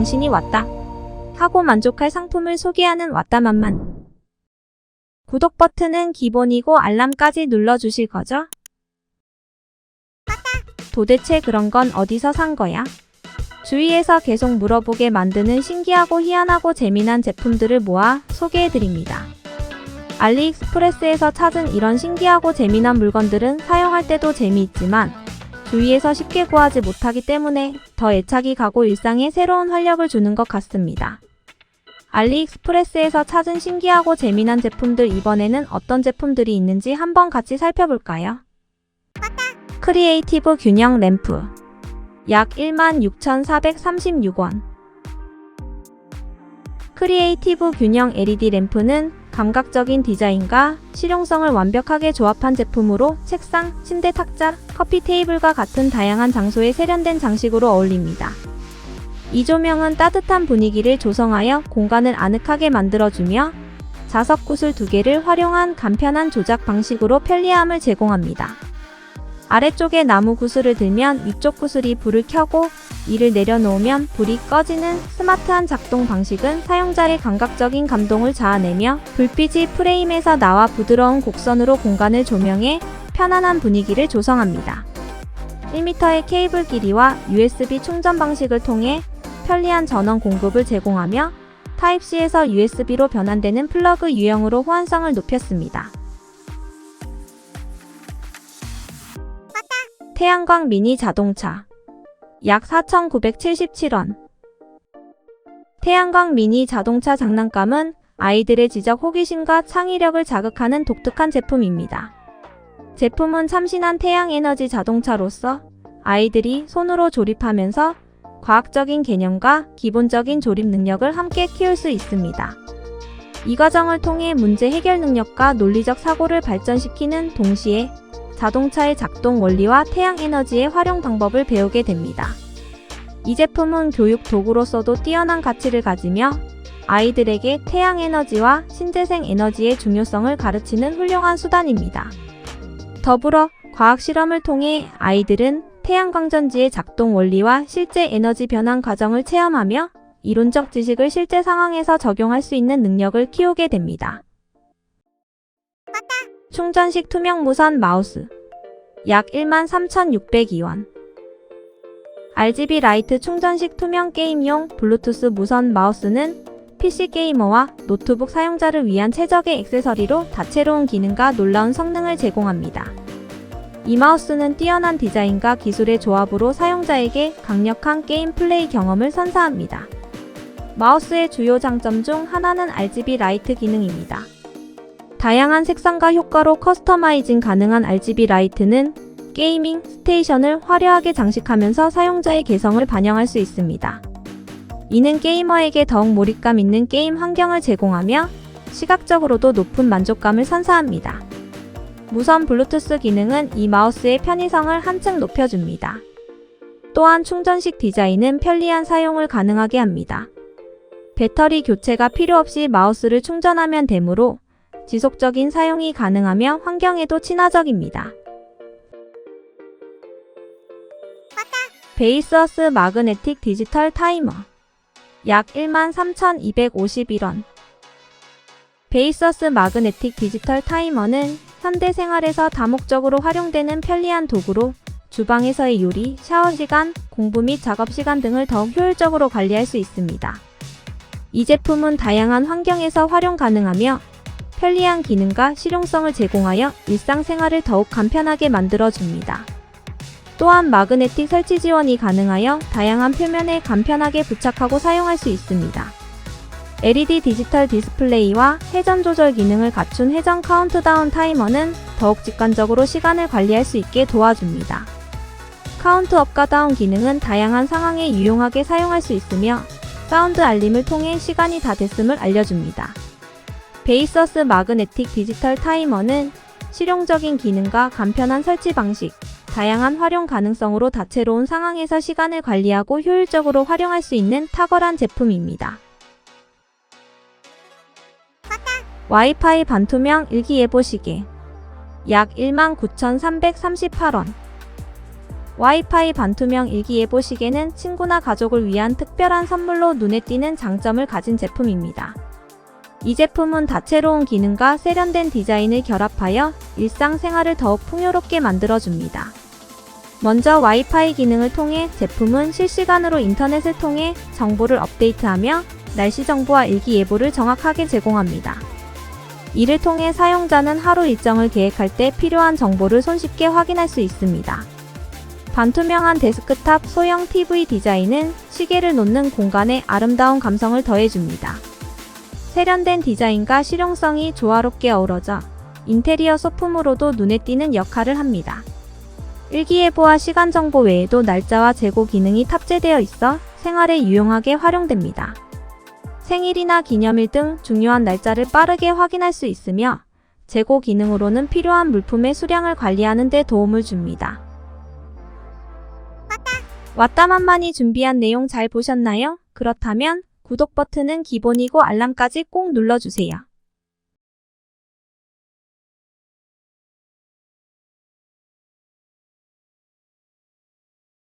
당신이 왔다. 하고 만족할 상품을 소개하는 왔다만만. 구독 버튼은 기본이고 알람까지 눌러주실 거죠? 도대체 그런 건 어디서 산 거야? 주위에서 계속 물어보게 만드는 신기하고 희한하고 재미난 제품들을 모아 소개해드립니다. 알리익스프레스에서 찾은 이런 신기하고 재미난 물건들은 사용할 때도 재미있지만 주위에서 쉽게 구하지 못하기 때문에 더 애착이 가고 일상에 새로운 활력을 주는 것 같습니다. 알리익스프레스에서 찾은 신기하고 재미난 제품들 이번에는 어떤 제품들이 있는지 한번 같이 살펴볼까요? 크리에이티브 균형 램프 약 16,436원 크리에이티브 균형 LED 램프는 감각적인 디자인과 실용성을 완벽하게 조합한 제품으로 책상, 침대 탁자, 커피 테이블과 같은 다양한 장소에 세련된 장식으로 어울립니다. 이 조명은 따뜻한 분위기를 조성하여 공간을 아늑하게 만들어주며 자석 구슬 두 개를 활용한 간편한 조작 방식으로 편리함을 제공합니다. 아래쪽에 나무 구슬을 들면 위쪽 구슬이 불을 켜고 이를 내려놓으면 불이 꺼지는 스마트한 작동 방식은 사용자의 감각적인 감동을 자아내며 불빛이 프레임에서 나와 부드러운 곡선으로 공간을 조명해 편안한 분위기를 조성합니다. 1m의 케이블 길이와 USB 충전 방식을 통해 편리한 전원 공급을 제공하며 타입C에서 USB로 변환되는 플러그 유형으로 호환성을 높였습니다. 태양광 미니 자동차 약 4,977원 태양광 미니 자동차 장난감은 아이들의 지적 호기심과 창의력을 자극하는 독특한 제품입니다. 제품은 참신한 태양 에너지 자동차로서 아이들이 손으로 조립하면서 과학적인 개념과 기본적인 조립 능력을 함께 키울 수 있습니다. 이 과정을 통해 문제 해결 능력과 논리적 사고를 발전시키는 동시에 자동차의 작동 원리와 태양 에너지의 활용 방법을 배우게 됩니다. 이 제품은 교육 도구로서도 뛰어난 가치를 가지며 아이들에게 태양 에너지와 신재생 에너지의 중요성을 가르치는 훌륭한 수단입니다. 더불어 과학 실험을 통해 아이들은 태양광전지의 작동 원리와 실제 에너지 변환 과정을 체험하며 이론적 지식을 실제 상황에서 적용할 수 있는 능력을 키우게 됩니다. 충전식 투명 무선 마우스 약 13,602원 RGB 라이트 충전식 투명 게임용 블루투스 무선 마우스는 PC 게이머와 노트북 사용자를 위한 최적의 액세서리로 다채로운 기능과 놀라운 성능을 제공합니다. 이 마우스는 뛰어난 디자인과 기술의 조합으로 사용자에게 강력한 게임 플레이 경험을 선사합니다. 마우스의 주요 장점 중 하나는 RGB 라이트 기능입니다. 다양한 색상과 효과로 커스터마이징 가능한 RGB 라이트는 게이밍 스테이션을 화려하게 장식하면서 사용자의 개성을 반영할 수 있습니다. 이는 게이머에게 더욱 몰입감 있는 게임 환경을 제공하며 시각적으로도 높은 만족감을 선사합니다. 무선 블루투스 기능은 이 마우스의 편의성을 한층 높여줍니다. 또한 충전식 디자인은 편리한 사용을 가능하게 합니다. 배터리 교체가 필요 없이 마우스를 충전하면 되므로 지속적인 사용이 가능하며 환경에도 친화적입니다. 베이스어스 마그네틱 디지털 타이머 약 13,251원 베이서스 마그네틱 디지털 타이머는 현대 생활에서 다목적으로 활용되는 편리한 도구로 주방에서의 요리, 샤워 시간, 공부 및 작업 시간 등을 더욱 효율적으로 관리할 수 있습니다. 이 제품은 다양한 환경에서 활용 가능하며 편리한 기능과 실용성을 제공하여 일상생활을 더욱 간편하게 만들어줍니다. 또한 마그네틱 설치 지원이 가능하여 다양한 표면에 간편하게 부착하고 사용할 수 있습니다. LED 디지털 디스플레이와 회전 조절 기능을 갖춘 회전 카운트다운 타이머는 더욱 직관적으로 시간을 관리할 수 있게 도와줍니다. 카운트 업과 다운 기능은 다양한 상황에 유용하게 사용할 수 있으며 사운드 알림을 통해 시간이 다 됐음을 알려줍니다. 베이서스 마그네틱 디지털 타이머는 실용적인 기능과 간편한 설치 방식, 다양한 활용 가능성으로 다채로운 상황에서 시간을 관리하고 효율적으로 활용할 수 있는 탁월한 제품입니다. 와이파이 반투명 일기예보 시계 약 19,338원 와이파이 반투명 일기예보 시계는 친구나 가족을 위한 특별한 선물로 눈에 띄는 장점을 가진 제품입니다. 이 제품은 다채로운 기능과 세련된 디자인을 결합하여 일상생활을 더욱 풍요롭게 만들어줍니다. 먼저 와이파이 기능을 통해 제품은 실시간으로 인터넷을 통해 정보를 업데이트하며 날씨 정보와 일기예보를 정확하게 제공합니다. 이를 통해 사용자는 하루 일정을 계획할 때 필요한 정보를 손쉽게 확인할 수 있습니다. 반투명한 데스크탑 소형 TV 디자인은 시계를 놓는 공간에 아름다운 감성을 더해줍니다. 세련된 디자인과 실용성이 조화롭게 어우러져 인테리어 소품으로도 눈에 띄는 역할을 합니다. 일기예보와 시간 정보 외에도 날짜와 재고 기능이 탑재되어 있어 생활에 유용하게 활용됩니다. 생일이나 기념일 등 중요한 날짜를 빠르게 확인할 수 있으며 재고 기능으로는 필요한 물품의 수량을 관리하는 데 도움을 줍니다. 왔다만만이 준비한 내용 잘 보셨나요? 그렇다면 구독 버튼은 기본이고 알람까지 꼭 눌러주세요.